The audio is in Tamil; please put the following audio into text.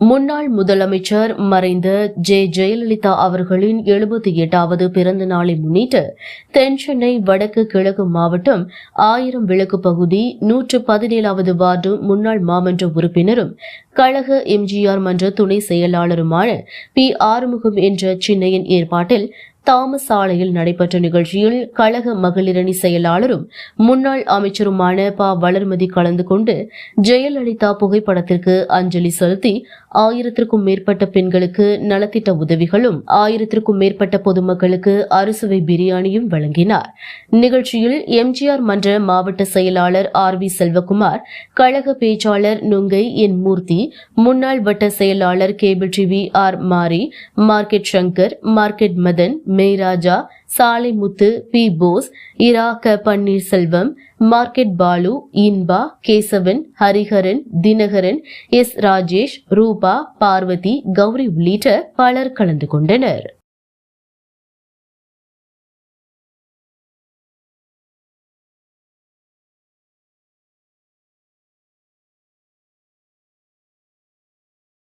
முன்னாள் முதலமைச்சர் மறைந்த ஜே. ஜெயலலிதா அவர்களின் எழுபத்தி எட்டாவது பிறந்த நாளை முன்னிட்டு தென்சென்னை வடக்கு கிழக்கு மாவட்டம் ஆயிரம் விளக்கு பகுதி நூற்று பதினேழாவது வார்டு முன்னாள் மாமன்ற உறுப்பினரும் கழக எம்ஜிஆர் மன்ற துணை செயலாளருமான பி. ஆறுமுகம் என்ற சின்னையின் ஏற்பாட்டில் தாமஸ் சாலையில் நடைபெற்ற நிகழ்ச்சியில் கழக மகளிரணி செயலாளரும் முன்னாள் அமைச்சருமான ப. வளர்மதி கலந்து கொண்டு ஜெயலலிதா புகைப்படத்திற்கு அஞ்சலி செலுத்தி ஆயிரத்திற்கும் மேற்பட்ட பெண்களுக்கு நலத்திட்ட உதவிகளும் ஆயிரத்திற்கும் மேற்பட்ட பொதுமக்களுக்கு அறுசுவை பிரியாணியும் வழங்கினார். நிகழ்ச்சியில் எம்ஜிஆர் மன்ற மாவட்ட செயலாளர் ஆர். வி. செல்வகுமார் கழக பேச்சாளர் நுங்கை என். மூர்த்தி முன்னாள் வட்ட செயலாளர் cable TV R. Mari market Shankar market Madhan Meraja Salaimuthu P Bose இராக்க Panneerselvam market Balu Inba Kesavan Hariharan Dinakaran S. Rajesh Rupa Parvathi Gowri உள்ளிட்ட பலர் கலந்து கொண்டனர்.